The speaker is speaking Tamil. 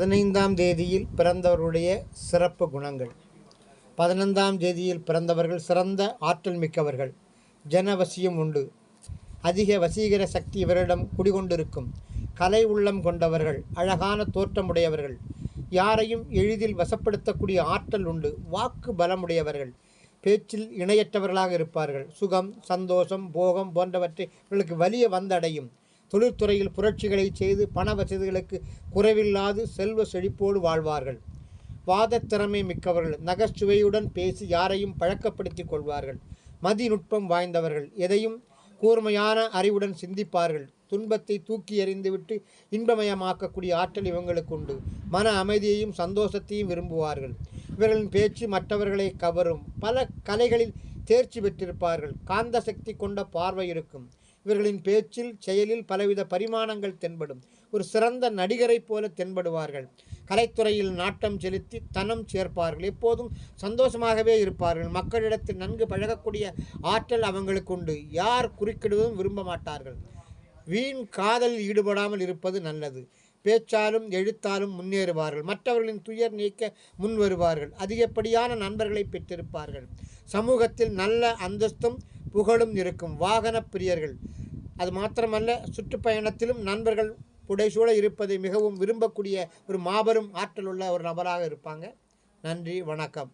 பதினைந்தாம் தேதியில் பிறந்தவருடைய சிறப்பு குணங்கள். பதினைந்தாம் தேதியில் பிறந்தவர்கள் சிறந்த ஆற்றல் மிக்கவர்கள். ஜனவசியம் உண்டு. அதிக வசீகர சக்தி இவரிடம் குடிகொண்டிருக்கும். கலை உள்ளம் கொண்டவர்கள் அழகான தோற்றமுடையவர்கள். யாரையும் எளிதில் வசப்படுத்தக்கூடிய ஆற்றல் உண்டு. வாக்கு பலமுடையவர்கள். பேச்சில் இணையற்றவர்களாக இருப்பார்கள். சுகம் சந்தோஷம் போகம் போன்றவற்றை இவர்களுக்கு வலிய வந்தடையும். தொழில்துறையில் புரட்சிகளை செய்து பண வசதிகளுக்கு குறைவில்லாது செல்வ செழிப்போடு வாழ்வார்கள். வாதத்திறமை மிக்கவர்கள். நகைச்சுவையுடன் பேசி யாரையும் பழக்கப்படுத்தி கொள்வார்கள். மதிநுட்பம் வாய்ந்தவர்கள். எதையும் கூர்மையான அறிவுடன் சிந்திப்பார்கள். துன்பத்தை தூக்கி எறிந்துவிட்டு இன்பமயமாக்கக்கூடிய ஆற்றல் இவங்களுக்கு உண்டு. மன அமைதியையும் சந்தோஷத்தையும் விரும்புவார்கள். இவர்களின் பேச்சு மற்றவர்களை கவரும். பல கலைகளில் தேர்ச்சி பெற்றிருப்பார்கள். காந்த சக்தி கொண்ட பார்வை இருக்கும். இவர்களின் பேச்சில் செயலில் பலவித பரிமாணங்கள் தென்படும். ஒரு சிறந்த நடிகரைப் போல தென்படுவார்கள். கலைத்துறையில் நாட்டம் செலுத்தி தனம் சேர்ப்பார்கள். எப்போதும் சந்தோஷமாகவே இருப்பார்கள். மக்களிடத்தில் நன்கு பழகக்கூடிய ஆற்றல் அவங்களுக்கு உண்டு. யார் குறுக்கிடுவதும் விரும்ப மாட்டார்கள். வீண் காதலில் ஈடுபடாமல் இருப்பது நல்லது. பேச்சாலும் எழுத்தாலும் முன்னேறுவார்கள். மற்றவர்களின் துயர் நீக்க முன் வருவார்கள் அதிகப்படியான நண்பர்களை பெற்றிருப்பார்கள். சமூகத்தில் நல்ல அந்தஸ்தும் புகழும் இருக்கும் வாகன பிரியர்கள். அது மாத்திரமல்ல சுற்றுப்பயணத்திலும் நண்பர்கள் புடைசூழ இருப்பதை மிகவும் விரும்பக்கூடிய ஒரு மாபெரும் ஆற்றல் உள்ள ஒரு நபராக இருப்பாங்க. நன்றி வணக்கம்.